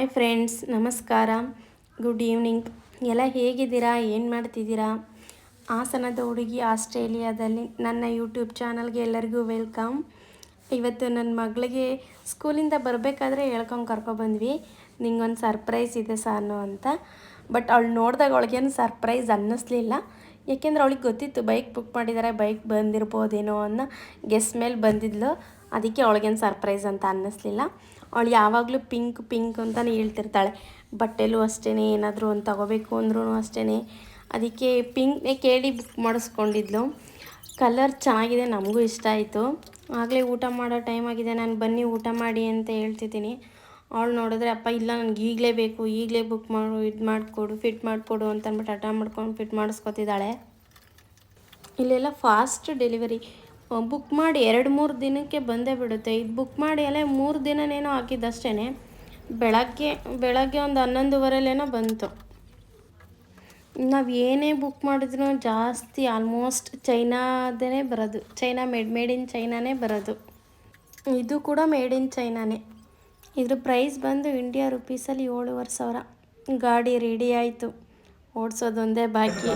Hi friends, ನಮಸ್ಕಾರ. Good evening. ಎಲ್ಲ ಹೇಗಿದ್ದೀರಾ? ಏನು ಮಾಡ್ತಿದ್ದೀರಾ? ಹಾಸನದ ಹುಡುಗಿ ಆಸ್ಟ್ರೇಲಿಯಾದಲ್ಲಿ ನನ್ನ ಯೂಟ್ಯೂಬ್ ಚಾನಲ್ಗೆ ಎಲ್ಲರಿಗೂ ವೆಲ್ಕಮ್. ಇವತ್ತು ನನ್ನ ಮಗಳಿಗೆ ಸ್ಕೂಲಿಂದ ಬರಬೇಕಾದ್ರೆ ಹೇಳ್ಕೊಂಡು ಕರ್ಕೊಬಂದ್ವಿ ನಿಂಗೊಂದು ಸರ್ಪ್ರೈಸ್ ಇದೆ ಸಾನು ಅಂತ. ಬಟ್ ಅವಳು ನೋಡಿದಾಗ ಅವಳಿಗೇನು ಸರ್ಪ್ರೈಸ್ ಅನ್ನಿಸ್ಲಿಲ್ಲ. ಯಾಕೆಂದ್ರೆ ಅವಳಿಗೆ ಗೊತ್ತಿತ್ತು ಬೈಕ್ ಬುಕ್ ಮಾಡಿದ್ದಾರೆ ಬೈಕ್ ಬಂದಿರ್ಬೋದೇನೋ ಅನ್ನೋ ಗೆಸ್ಟ್ ಮೇಲೆ ಬಂದಿದ್ಲು. ಅದಕ್ಕೆ ಅವಳಿಗೇನು ಸರ್ಪ್ರೈಸ್ ಅಂತ ಅನ್ನಿಸ್ಲಿಲ್ಲ. ಅವಳು ಯಾವಾಗಲೂ ಪಿಂಕ್ ಪಿಂಕ್ ಅಂತಲೇ ಹೇಳ್ತಿರ್ತಾಳೆ. ಬಟ್ಟೆಲೂ ಅಷ್ಟೇ ಏನಾದರೂ ಒಂದು ತಗೋಬೇಕು ಅಂದ್ರೂ ಅಷ್ಟೇ ಅದಕ್ಕೆ ಪಿಂಕ್ನೇ ಕೇಳಿ ಬುಕ್ ಮಾಡಿಸ್ಕೊಂಡಿದ್ಲು. ಕಲರ್ ಚೆನ್ನಾಗಿದೆ, ನಮಗೂ ಇಷ್ಟ ಆಯಿತು. ಆಗಲೇ ಊಟ ಮಾಡೋ ಟೈಮ್ ಆಗಿದೆ, ನಾನು ಬನ್ನಿ ಊಟ ಮಾಡಿ ಅಂತ ಹೇಳ್ತಿದ್ದೀನಿ. ಅವಳು ನೋಡಿದ್ರೆ, ಅಪ್ಪ, ಇಲ್ಲ, ನನಗೆ ಈಗಲೇ ಬೇಕು, ಈಗಲೇ ಬುಕ್ ಮಾಡು, ಇದು ಮಾಡಿಕೊಡು, ಫಿಟ್ ಮಾಡಿಕೊಡು ಅಂತ ಅಂದ್ಬಿಟ್ಟು ಹಠ ಮಾಡ್ಕೊಂಡು ಫಿಟ್ ಮಾಡಿಸ್ಕೊತಿದ್ದಾಳೆ. ಇಲ್ಲೆಲ್ಲ ಫಾಸ್ಟ್ ಡೆಲಿವರಿ. ಬುಕ್ ಮಾಡಿ ಎರಡು ಮೂರು ದಿನಕ್ಕೆ ಬಂದೇ ಬಿಡುತ್ತೆ. ಇದು ಬುಕ್ ಮಾಡಿ ಅಲ್ಲೇ ಮೂರು ದಿನನೇನೋ ಹಾಕಿದ್ದಷ್ಟೇ ಬೆಳಗ್ಗೆ ಬೆಳಗ್ಗೆ ಒಂದು ಹನ್ನೊಂದುವರೆಲೇನೋ ಬಂತು. ನಾವು ಏನೇ ಬುಕ್ ಮಾಡಿದ್ರು ಜಾಸ್ತಿ ಆಲ್ಮೋಸ್ಟ್ ಚೈನಾದೇ ಬರೋದು. ಚೈನಾ ಮೇಡ್ ಮೇಡ್ ಇನ್ ಚೈನಾನೇ ಬರೋದು. ಇದು ಕೂಡ ಮೇಡ್ ಇನ್ ಚೈನಾನೇ. ಇದ್ರ ಪ್ರೈಸ್ ಬಂದು ಇಂಡಿಯಾ ರುಪೀಸಲ್ಲಿ ಏಳುವರೆ ಸಾವಿರ. ಗಾಡಿ ರೆಡಿ ಆಯಿತು. ಓಡಿಸೋದೊಂದೇ ಬಾಕಿ.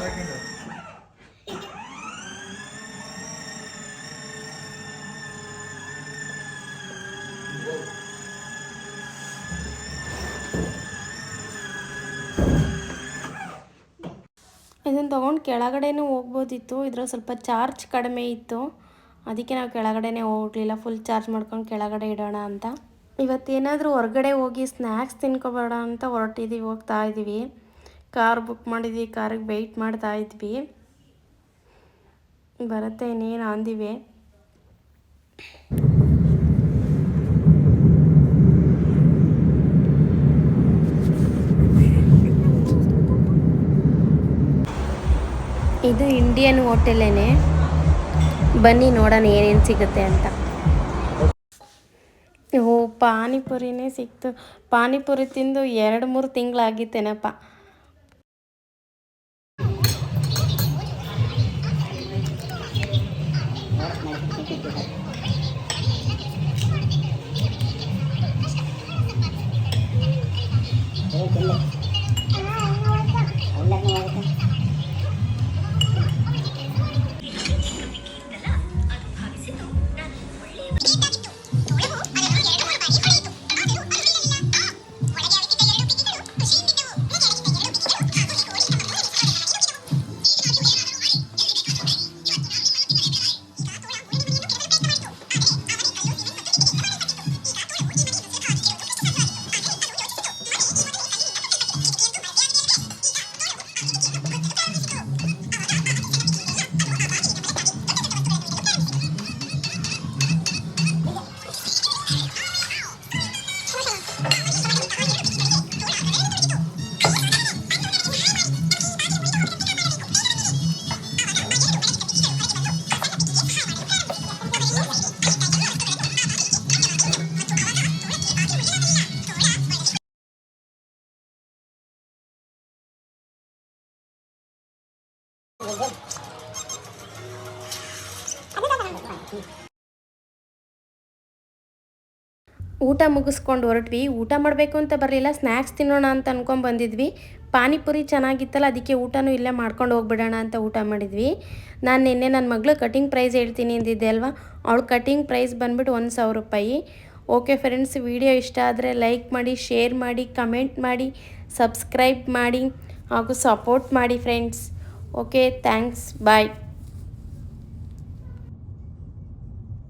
ಇದನ್ನು ತೊಗೊಂಡು ಕೆಳಗಡೆನೂ ಹೋಗ್ಬೋದಿತ್ತು. ಇದ್ರಲ್ಲಿ ಸ್ವಲ್ಪ ಚಾರ್ಜ್ ಕಡಿಮೆ ಇತ್ತು. ಅದಕ್ಕೆ ನಾವು ಕೆಳಗಡೆನೇ ಹೋಗ್ಲಿಲ್ಲ. ಫುಲ್ ಚಾರ್ಜ್ ಮಾಡ್ಕೊಂಡು ಕೆಳಗಡೆ ಇಡೋಣ ಅಂತ. ಇವತ್ತೇನಾದರೂ ಹೊರಗಡೆ ಹೋಗಿ ಸ್ನ್ಯಾಕ್ಸ್ ತಿನ್ಕೊಬೇಡ ಅಂತ ಹೊರಟಿದ್ದೀವಿ ಹೋಗ್ತಾ ಇದ್ದೀವಿ ಕಾರ್ ಬುಕ್ ಮಾಡಿದ್ವಿ ಕಾರಿಗೆ ವೆಯ್ಟ್ ಮಾಡ್ತಾ ಇದ್ವಿ. ಬರುತ್ತೆ ಇನ್ನೇನು ಅಂದಿವೆ. ಇದು ಇಂಡಿಯನ್ ಹೋಟೆಲೇನೆ ಬನ್ನಿ ನೋಡೋಣ ಏನೇನು ಸಿಗುತ್ತೆ ಅಂತ. ಓ, ಪಾನಿಪುರಿನೇ ಸಿಕ್ತು. ಪಾನಿಪುರಿ ತಿಂದು ಎರಡು ಮೂರು ತಿಂಗಳಾಗಿತ್ತೇನಪ್ಪ. ಊಟ ಮುಗಿಸ್ಕೊಂಡು ಹೊರಟ್ವಿ. ಊಟ ಮಾಡಬೇಕು ಅಂತ ಬರಲಿಲ್ಲ. ಸ್ನ್ಯಾಕ್ಸ್ ತಿನ್ನೋಣ ಅಂತ ಅಂದ್ಕೊಂಡು ಬಂದಿದ್ವಿ. ಪಾನಿಪುರಿ ಚೆನ್ನಾಗಿತ್ತಲ್ಲ, ಅದಕ್ಕೆ ಊಟನೂ ಇಲ್ಲೇ ಮಾಡ್ಕೊಂಡು ಹೋಗ್ಬಿಡೋಣ ಅಂತ ಊಟ ಮಾಡಿದ್ವಿ. ನಾನು ನಿನ್ನೆ ನನ್ನ ಮಗಳು ಕಟಿಂಗ್ ಪ್ರೈಸ್ ಹೇಳ್ತೀನಿ ಅಂದಿದ್ದೆ ಅಲ್ವಾ? ಅವಳು ಕಟಿಂಗ್ ಪ್ರೈಸ್ ಬಂದ್ಬಿಟ್ಟು ಒಂದು ಸಾವಿರ ರೂಪಾಯಿ. ಓಕೆ ಫ್ರೆಂಡ್ಸ್ ವಿಡಿಯೋ ಇಷ್ಟ ಆದರೆ ಲೈಕ್ ಮಾಡಿ ಶೇರ್ ಮಾಡಿ ಕಮೆಂಟ್ ಮಾಡಿ ಸಬ್ಸ್ಕ್ರೈಬ್ ಮಾಡಿ, ಹಾಗೂ ಸಪೋರ್ಟ್ ಮಾಡಿ ಫ್ರೆಂಡ್ಸ್ ಓಕೆ ಥ್ಯಾಂಕ್ಸ್ ಬಾಯ್